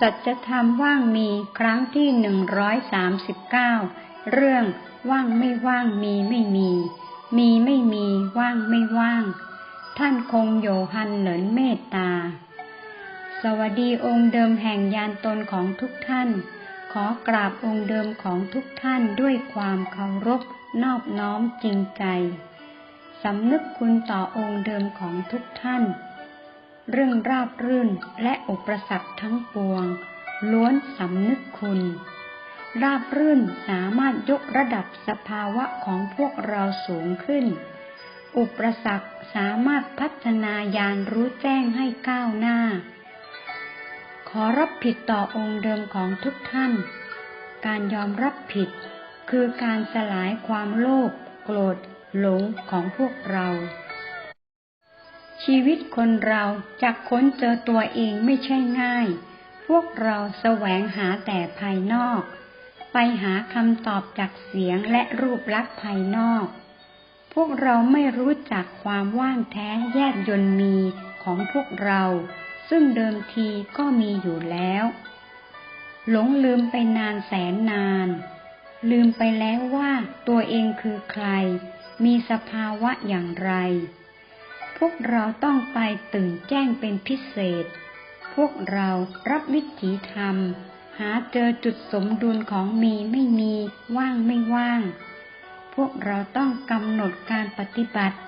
สัจธรรมว่างมีครั้งที่หนึ่งร้อยสามสิบเก้าเรื่องว่างไม่ว่างมีไม่มี มีไม่มีว่างไม่ว่าง ท่านคงโยฮันเหนินเมตตา สวัสดีองค์เดิมแห่งยานตนของทุกท่าน ขอกราบองค์เดิมของทุกท่านด้วยความเคารพนอบน้อมจริงใจ สำนึกคุณต่อองค์เดิมของทุกท่าน เรื่องราบรื่นและอุปสรรคทั้งปวง ล้วนสำนึกคุณ ราบรื่นสามารถยกระดับสภาวะของพวกเราสูงขึ้น อุปสรรคสามารถพัฒนายานรู้แจ้งให้ก้าวหน้า ขอรับผิดต่อองค์เดิมของทุกท่าน การยอมรับผิด คือการสลายความโลภโกรธหลงของพวกเรา ชีวิตคนเราจะค้นเจอตัวเองไม่ใช่ง่าย พวกเราแสวงหาแต่ภายนอก ไปหาคำตอบจากเสียงและรูปลักษณ์ภายนอก พวกเราไม่รู้จักความว่างแท้แยบยนมีของพวกเรา ซึ่งเดิมทีก็มีอยู่แล้ว หลงลืมไปนานแสนนาน ลืมไปแล้วว่าตัวเองคือใคร มีสภาวะอย่างไร วกเราต้องไปตื่นแจ้งเป็นพิเศษ พวกเรารับวิถีธรรม หาเจอจุดสมดุลของมีไม่มีว่างไม่ว่าง พวกเราต้องกำหนดการปฏิบัติ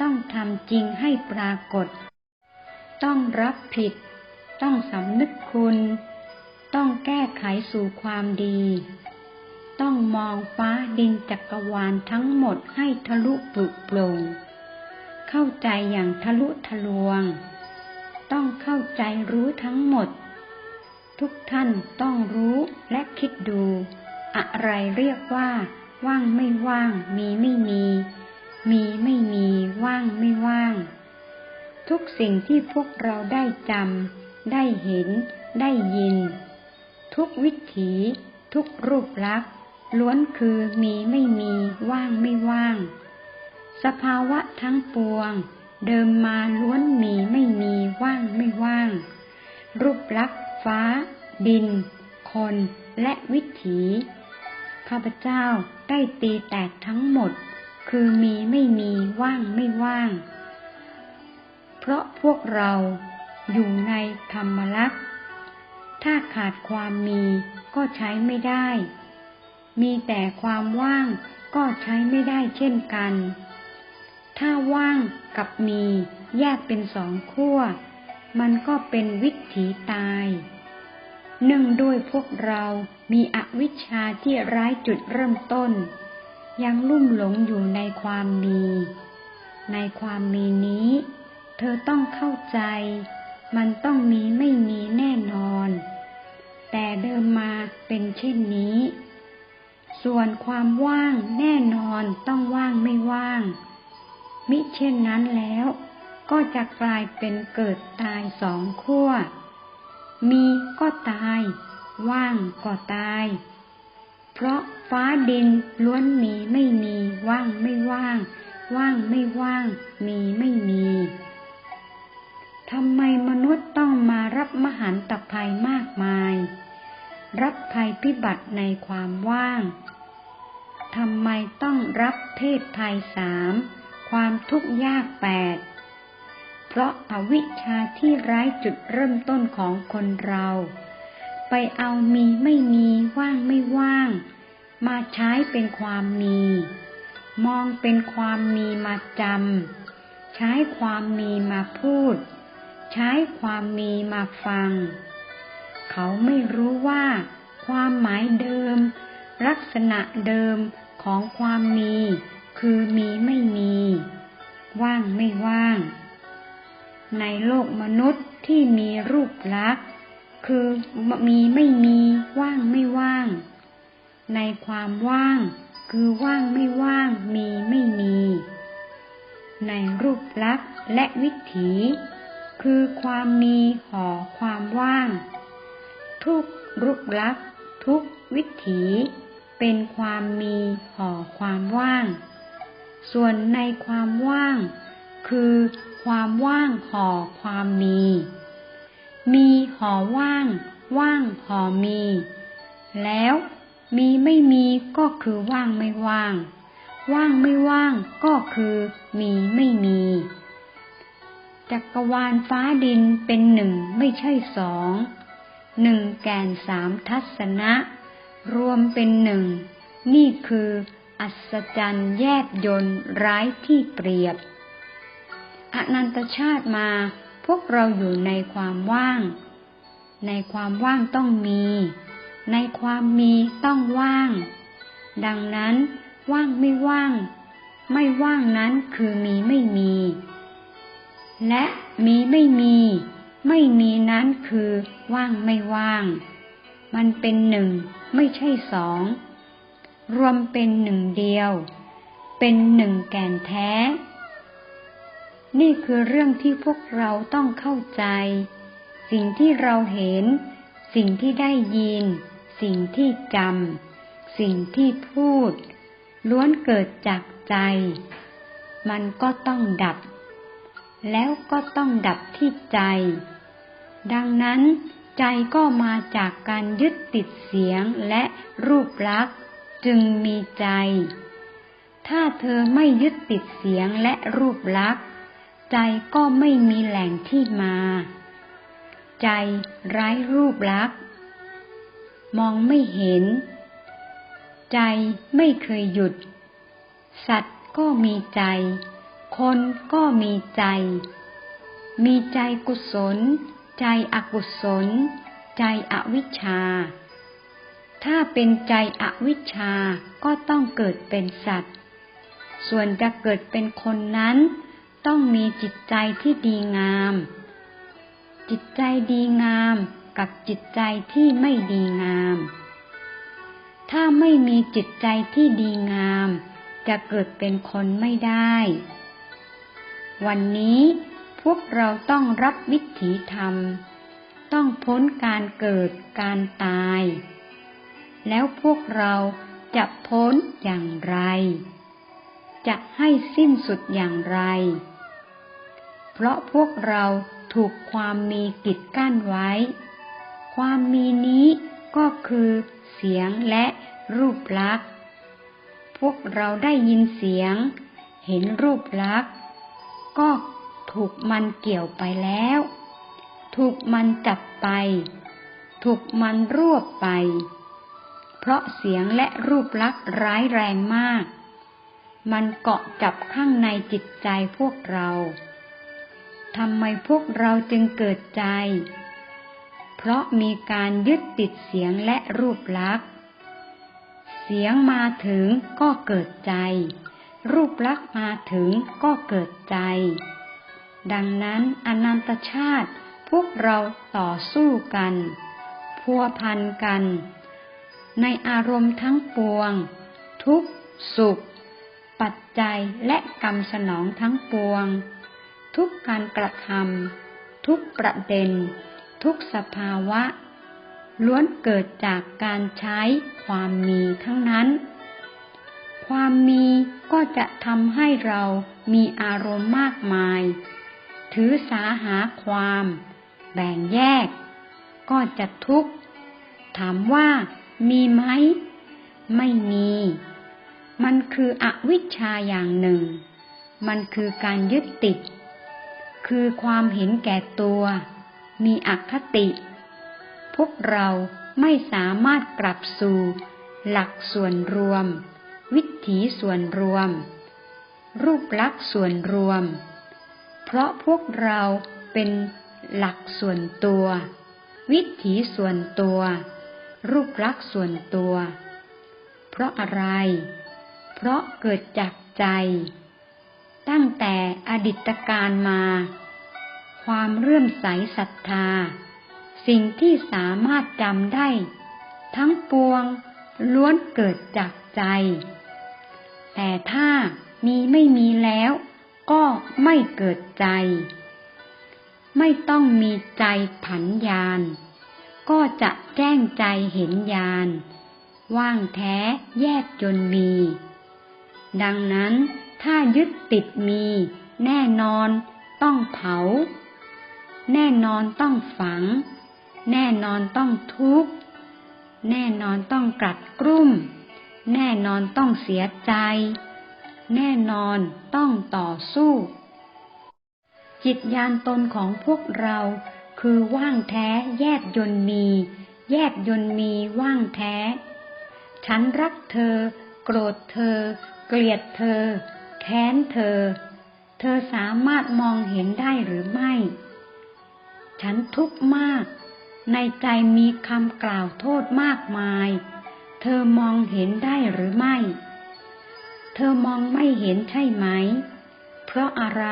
ต้องทำจริงให้ปรากฏ ต้องรับผิด ต้องสำนึกคุณ ต้องแก้ไขสู่ความดี ต้องมองฟ้าดินจักรวาลทั้งหมดให้ทะลุปลุกโปร่ง เข้าใจอย่างทะลุทะลวง ต้องเข้าใจรู้ทั้งหมด ทุกท่านต้องรู้และคิดดู อะไรเรียกว่า ว่างไม่ว่าง มีไม่มี มีไม่มีว่างไม่ว่าง ทุกสิ่งที่พวกเราได้จำได้เห็น ได้ยิน ทุกวิถีทุกรูปลักษณ์ล้วนคือมีไม่มีว่างไม่ว่าง สภาวะทั้งปวง เดิมมาล้วนมีไม่มีว่างไม่ว่าง รูปลักษ์ฟ้า ดิน คนและวิถีข้าพเจ้าได้ตีแตกทั้งหมด คือมีไม่มีว่างไม่ว่าง เพราะพวกเราอยู่ในธรรมลักษ์ถ้าขาดความมีก็ใช้ไม่ได้ มีแต่ความว่างก็ใช้ไม่ได้เช่นกัน ถ้าว่างกับมีแยกเป็นสองขั้ว มันก็เป็นวิถีตายเนื่องด้วยพวกเรามีอวิชชาที่ร้ายจุดเริ่มต้น ยังลุ่มหลงอยู่ในความมี ในความมีนี้ เธอต้องเข้าใจ มันต้องมีไม่มีแน่นอน แต่เดิมมาเป็นเช่นนี้ ส่วนความว่างแน่นอนต้องว่างไม่ว่าง มิเช่นนั้นแล้ว ก็จะกลายเป็นเกิดตายสองขั้ว มีก็ตาย ว่างก็ตาย เพราะฟ้าดินล้วนมีไม่มีว่างไม่ว่าง ว่างไม่ว่าง มีไม่มีทำไมมนุษย์ต้องมารับมหันตภัยมากมาย รับภัยพิบัติในความว่างทำไมต้องรับเพศภัยสาม ความทุกข์ยากแปด เพราะอาวิชชาที่ร้ายจุดเริ่มต้นของคนเรา ไปเอามีไม่มีว่างไม่ว่าง มาใช้เป็นความมี มองเป็นความมีมาจำ ใช้ความมีมาพูด ใช้ความมีมาฟัง เขาไม่รู้ว่า ความหมายเดิม ลักษณะเดิมของความมี คือมีไม่มี ว่างไม่ว่าง ในโลกมนุษย์ที่มีรูปลักษณ์ คือมีไม่มี ว่างไม่ว่าง ในความว่าง คือว่างไม่ว่าง มีไม่มี ในรูปลักษณ์และวิถี คือความมีห่อความว่าง ทุกรูปลักษณ์ทุกวิถี เป็นความมีห่อความว่าง ส่วนในความว่าง คือความว่างห่อความมี มีห่อว่าง ว่างพอมี แล้วมีไม่มีก็คือว่างไม่ว่าง ว่างไม่ว่างก็คือมีไม่มี จักรวาลฟ้าดินเป็นหนึ่งไม่ใช่สอง หนึ่งแกนสามทัศนะ รวมเป็นหนึ่ง นี่คือ อัศจรรย์แยบยนต์ร้ายที่เปรียบ อนันตชาติมาพวกเราอยู่ในความว่าง ในความว่างต้องมี ในความมีต้องว่าง ดังนั้นว่างไม่ว่าง ไม่ว่างนั้นคือมีไม่มี และมีไม่มี ไม่มีนั้นคือว่างไม่ว่าง มันเป็นหนึ่งไม่ใช่สอง รวมเป็นหนึ่งเดียว เป็นหนึ่งแก่นแท้ นี่คือเรื่องที่พวกเราต้องเข้าใจ สิ่งที่เราเห็น สิ่งที่ได้ยิน สิ่งที่จำสิ่งที่พูด ล้วนเกิดจากใจ มันก็ต้องดับ แล้วก็ต้องดับที่ใจ ดังนั้นใจก็มาจากการยึดติดเสียงและรูปลักษณ์ จึงมีใจ ถ้าเธอไม่ยึดติดเสียงและรูปลักษณ์ ใจก็ไม่มีแหล่งที่มา ใจไร้รูปลักษณ์ มองไม่เห็น ใจไม่เคยหยุด สัตว์ก็มีใจ คนก็มีใจ มีใจกุศล ใจอกุศล ใจอวิชชา ถ้าเป็นใจอวิชชาก็ต้องเกิดเป็นสัตว์ ส่วนจะเกิดเป็นคนนั้น ต้องมีจิตใจที่ดีงาม จิตใจดีงามกับจิตใจที่ไม่ดีงาม ถ้าไม่มีจิตใจที่ดีงาม จะเกิดเป็นคนไม่ได้ วันนี้พวกเราต้องรับวิถีธรรม ต้องพ้นการเกิดการตาย แล้วพวกเราจะพ้นอย่างไร จะให้สิ้นสุดอย่างไร เพราะพวกเราถูกความมีกิจกั้นไว้ ความมีนี้ก็คือเสียงและรูปลักษณ์ พวกเราได้ยินเสียง เห็นรูปลักษณ์ ก็ถูกมันเกี่ยวไปแล้ว ถูกมันจับไป ถูกมันรวบไป เพราะเสียงและรูปลักษณ์ร้ายแรงมาก มันเกาะจับข้างในจิตใจพวกเราทำไมพวกเราจึงเกิดใจ เพราะมีการยึดติดเสียงและรูปลักษณ์ เสียงมาถึงก็เกิดใจ รูปลักษณ์มาถึงก็เกิดใจ ดังนั้นอนันตชาติพวกเราต่อสู้กัน พัวพันกัน ในอารมณ์ทั้งปวง ทุกสุข ปัจจัยและกรรมสนองทั้งปวง ทุกการกระทำทุกประเด็น ทุกสภาวะ ล้วนเกิดจากการใช้ความมีทั้งนั้น ความมีก็จะทำให้เรามีอารมณ์มากมาย ถือสาหาความ แบ่งแยก ก็จะทุกข์ ถามว่า มีไหม ไม่มี มันคืออวิชชาอย่างหนึ่ง มันคือการยึดติด คือความเห็นแก่ตัว มีอคติ พวกเราไม่สามารถกลับสู่ หลักส่วนรวม วิถีส่วนรวม รูปลักษณ์ส่วนรวม เพราะพวกเราเป็นหลักส่วนตัว วิถีส่วนตัว รูปลักษณ์ส่วนตัว เพราะอะไร เพราะเกิดจากใจ ตั้งแต่อดิตการมา ความเรื่อมใสศรัทธา สิ่งที่สามารถจำได้ ทั้งปวงล้วนเกิดจากใจ แต่ถ้ามีไม่มีแล้วก็ไม่เกิดใจ ไม่ต้องมีใจผันยาน ก็จะแจ้งใจเห็นยานว่างแท้แยกจนมี ดังนั้นถ้ายึดติดมี แน่นอนต้องเผา แน่นอนต้องฝัง แน่นอนต้องทุกข์ แน่นอนต้องกลัดกลุ้มแน่นอนต้องเสียใจ แน่นอนต้องต่อสู้ จิตยานตนของพวกเรา คือว่างแท้แยบยนมี แยบยนมีว่างแท้ ฉันรักเธอ โกรธเธอ เกลียดเธอ แค้นเธอ เธอสามารถมองเห็นได้หรือไม่ ฉันทุกข์มาก ในใจมีคำกล่าวโทษมากมาย เธอมองเห็นได้หรือไม่ เธอมองไม่เห็นใช่ไหม เพราะอะไร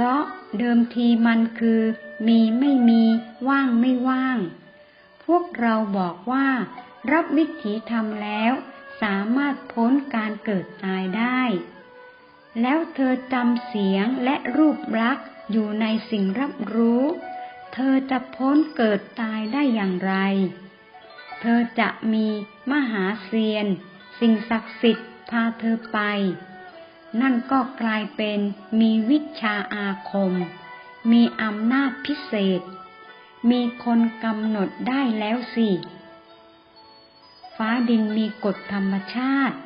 ราะเดิมทีมันคือ มีไม่มีว่างไม่ว่าง พวกเราบอกว่า รับวิถีธรรมแล้ว สามารถพ้นการเกิดตายได้ แล้วเธอจำเสียงและรูปลักษ์อยู่ในสิ่งรับรู้ เธอจะพ้นเกิดตายได้อย่างไร เธอจะมีมหาเซียน สิ่งศักดิ์สิทธิ์พาเธอไป นั่นก็กลายเป็นมีวิชาอาคม มีอำนาจพิเศษ มีคนกำหนดได้แล้วสิ ฟ้าดินมีกฎธรรมชาติ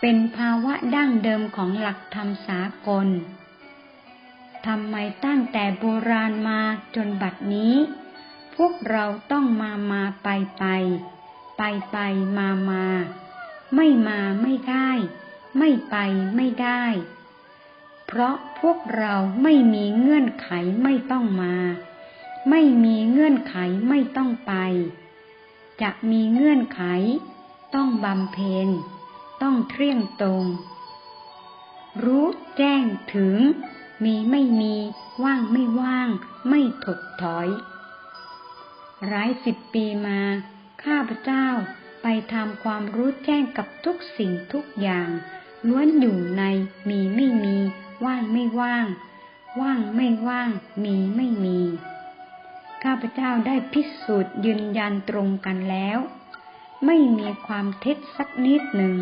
เป็นภาวะดั้งเดิมของหลักธรรมสากลทำไมตั้งแต่โบราณมาจนบัดนี้ พวกเราต้องมามาไปไป ไปไปมามา ไม่มาไม่ได้ ไม่ไปไม่ได้ เพราะพวกเราไม่มีเงื่อนไขไม่ต้องมา ไม่มีเงื่อนไขไม่ต้องไป จะมีเงื่อนไข ต้องบำเพ็ญ ต้องเที่ยงตรง รู้แจ้งถึง มีไม่มีว่างไม่ว่าง ไม่ถดถอย หลายสิบปีมา ข้าพเจ้าไปทำความรู้แจ้งกับทุกสิ่งทุกอย่าง ล้วนอยู่ในมีไม่มี ว่างไม่ว่าง ว่างไม่ว่าง มีไม่มี ข้าพเจ้าได้พิสูจน์ยืนยันตรงกันแล้ว ไม่มีความเท็จสักนิดหนึ่ง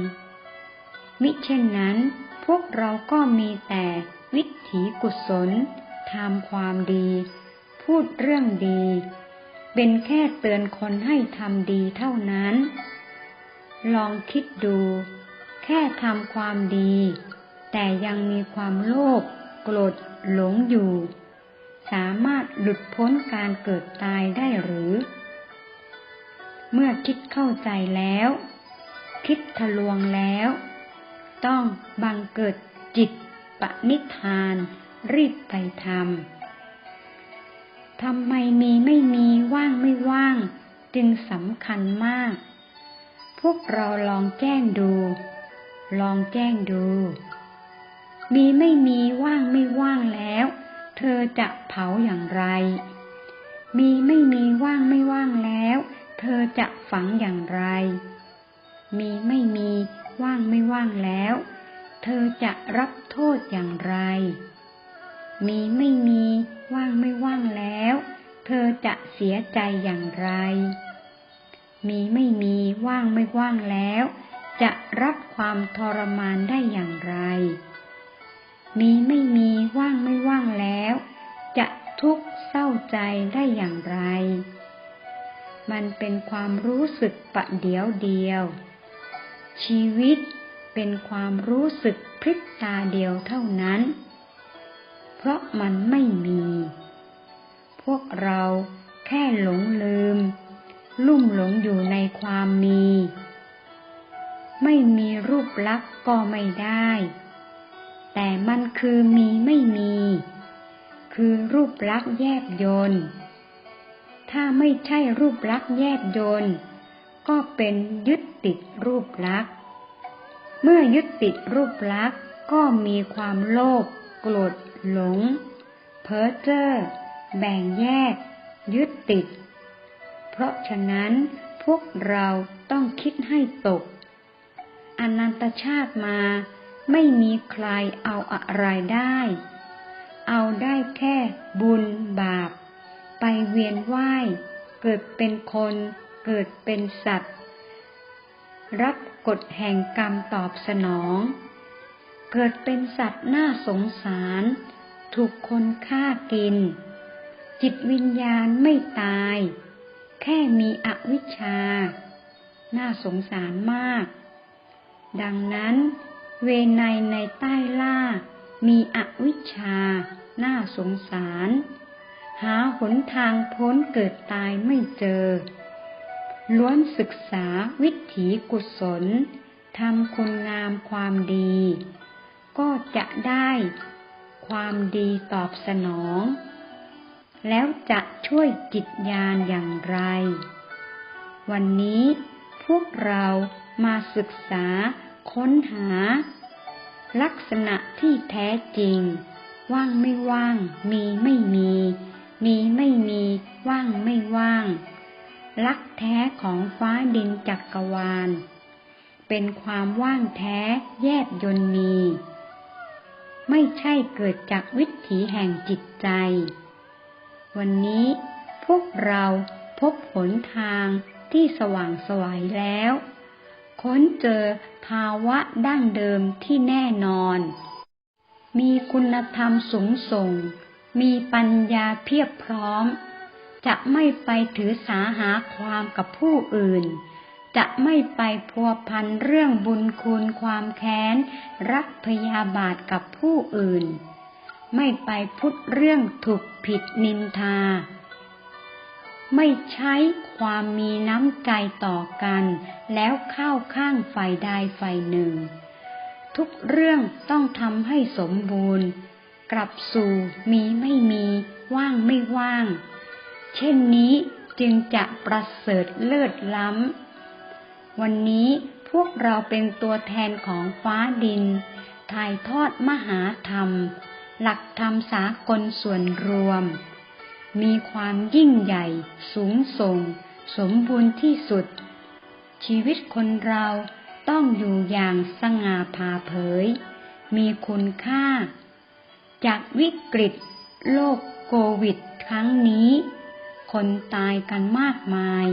มิเช่นนั้น พวกเราก็มีแต่วิถีกุศลทำความดี พูดเรื่องดี เป็นแค่เตือนคนให้ทำดีเท่านั้น ลองคิดดู แค่ทำความดี แต่ยังมีความโลภโกรธหลงอยู่ สามารถหลุดพ้นการเกิดตายได้หรือ เมื่อคิดเข้าใจแล้ว คิดทะลวงแล้ว ต้องบังเกิดจิตปณิธานรีบไปทำ ทำไมมีไม่มีว่างไม่ว่าง จึงสำคัญมาก พวกเราลองแจ้งดู ลองแจ้งดู มีไม่มีว่างไม่ว่างแล้ว เธอจะเผาอย่างไร มีไม่มีว่างไม่ว่างแล้ว เธอจะฝังอย่างไร มีไม่มีว่างไม่ว่างแล้ว เธอจะรับโทษอย่างไร มีไม่มีว่างไม่ว่างแล้ว เธอจะเสียใจอย่างไร มีไม่มีว่างไม่ว่างแล้ว จะรับความทรมานได้อย่างไร มีไม่มีว่างไม่ว่างแล้ว จะทุกข์เศร้าใจได้อย่างไร มันเป็นความรู้สึกปะเดียวเดียว ชีวิตเป็นความรู้สึกพริบตาเดียวเท่านั้น เพราะมันไม่มี พวกเราแค่หลงลืม ลุ่มหลงอยู่ในความมี ไม่มีรูปลักษณ์ก็ไม่ได้ แต่มันคือมีไม่มี คือรูปลักษ์แยบยนถ้าไม่ใช่รูปลักษ์แยบยนก็เป็นยึดติดรูปลักษ์เมื่อยึดติดรูปลักษ์ก็มีความโลภโกรธหลง เพ้อเจ้อแบ่งแยก ยึดติด เพราะฉะนั้นพวกเราต้องคิดให้ตก อนันตชาติมา ไม่มีใครเอาอะไรได้ เอาได้แค่บุญบาป ไปเวียนว่าย เกิดเป็นคนเกิดเป็นสัตว์ รับกฎแห่งกรรมตอบสนอง เกิดเป็นสัตว์น่าสงสาร ถูกคนฆ่ากิน จิตวิญญาณไม่ตาย แค่มีอวิชชา น่าสงสารมาก ดังนั้น เวไนในใต้ล่า มีอวิชชา น่าสงสาร หาหนทางพ้นเกิดตายไม่เจอ ล้วนศึกษาวิถีกุศลทำคุณงามความดี ก็จะได้ความดีตอบสนอง แล้วจะช่วยจิตญาณอย่างไร วันนี้พวกเรา มาศึกษาค้นหา ลักษณะที่แท้จริง ว่างไม่ว่าง มีไม่มี มีไม่มี ว่างไม่ว่าง ลักแท้ของฟ้าดินจักกรวาล เป็นความว่างแท้แยบยนมี ไม่ใช่เกิดจากวิถีแห่งจิตใจ วันนี้พวกเราพบหนทางที่สว่างสวัยแล้ว ค้นเจอภาวะดั้งเดิมที่แน่นอน มีคุณธรรมสูงส่ง มีปัญญาเพียบพร้อม จะไม่ไปถือสาหาความกับผู้อื่น จะไม่ไปพัวพันเรื่องบุญคุณความแค้น รักพยาบาทกับผู้อื่น ไม่ไปพูดเรื่องถูกผิดนินทา ไม่ใช้ความมีน้ำใจต่อกัน แล้วเข้าข้างฝ่ายใดฝ่ายหนึ่ง ทุกเรื่องต้องทำให้สมบูรณ์ กลับสู่มีไม่มี ว่างไม่ว่าง เช่นนี้จึงจะประเสริฐเลิศล้ำ วันนี้พวกเราเป็นตัวแทนของฟ้าดิน ถ่ายทอดมหาธรรม หลักธรรมสากลส่วนรวม มีความยิ่งใหญ่ สูงส่ง สมบูรณ์ที่สุด ชีวิตคนเราต้องอยู่อย่างสง่าผ่าเผย มีคุณค่า จากวิกฤตโรคโควิดครั้งนี้ คนตายกันมากมาย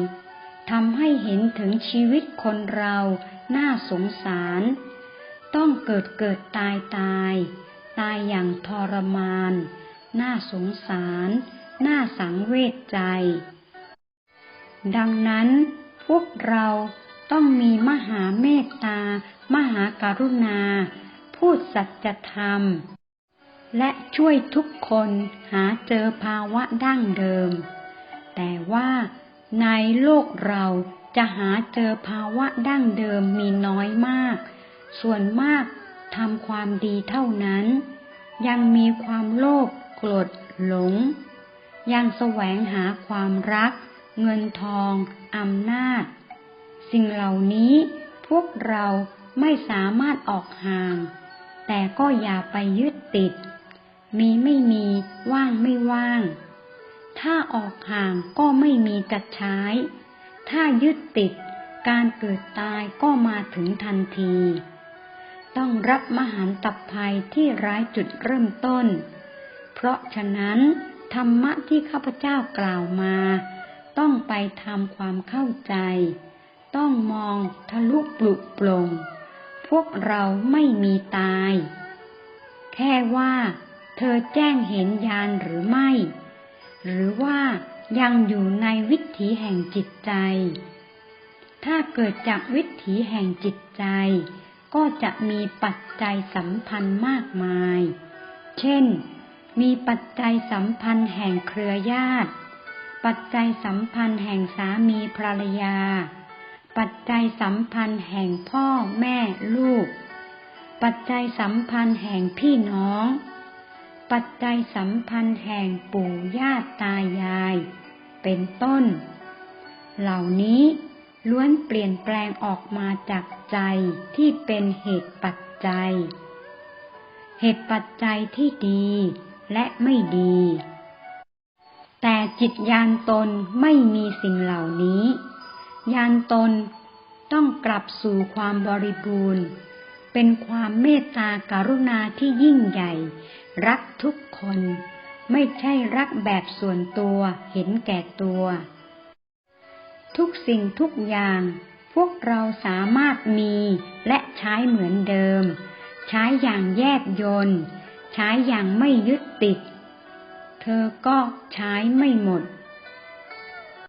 ทำให้เห็นถึงชีวิตคนเราน่าสงสาร ต้องเกิดเกิดตายตาย ตายอย่างทรมาน น่าสงสาร น่าสังเวชใจ ดังนั้นพวกเราต้องมีมหาเมตตา มหาการุณา พูดสัจธรรม และช่วยทุกคนหาเจอภาวะดั้งเดิม แต่ว่าในโลกเราจะหาเจอภาวะดั้งเดิมมีน้อยมาก ส่วนมากทำความดีเท่านั้น ยังมีความโลภโกรธหลง ยังแสวงหาความรัก เงินทองอำนาจ สิ่งเหล่านี้พวกเราไม่สามารถออกห่าง แต่ก็อย่าไปยึดติด มีไม่มีว่างไม่ว่าง ถ้าออกห่างก็ไม่มีจัดใช้ ถ้ายึดติดการเกิดตายก็มาถึงทันที ต้องรับมหันตภัยที่ร้ายจุดเริ่มต้น เพราะฉะนั้น ธรรมะที่ข้าพเจ้ากล่าวมา ต้องไปทำความเข้าใจ ต้องมองทะลุปลุกปลง พวกเราไม่มีตาย แค่ว่าเธอแจ้งเห็นยานหรือไม่ หรือว่ายังอยู่ในวิถีแห่งจิตใจ ถ้าเกิดจากวิถีแห่งจิตใจ ก็จะมีปัจจัยสัมพันธ์มากมาย เช่น มีปัจจัยสัมพันธ์แห่งเครือญาติ ปัจจัยสัมพันธ์แห่งสามีภรรยา ปัจจัยสัมพันธ์แห่งพ่อแม่ลูก ปัจจัยสัมพันธ์แห่งพี่น้อง ปัจจัยสัมพันธ์แห่งปู่ย่าตายาย เป็นต้น เหล่านี้ล้วนเปลี่ยนแปลงออกมาจากใจที่เป็นเหตุปัจจัย เหตุปัจจัยที่ดี และไม่ดี แต่จิตยานตนไม่มีสิ่งเหล่านี้ ยานตนต้องกลับสู่ความบริบูรณ์ เป็นความเมตตาการุณาที่ยิ่งใหญ่ รักทุกคน ไม่ใช่รักแบบส่วนตัวเห็นแก่ตัว ทุกสิ่งทุกอย่างพวกเราสามารถมีและใช้เหมือนเดิม ใช้อย่างแยบยนต์ ช้อย่างไม่ยึดติด เธอก็ใช้ไม่หมด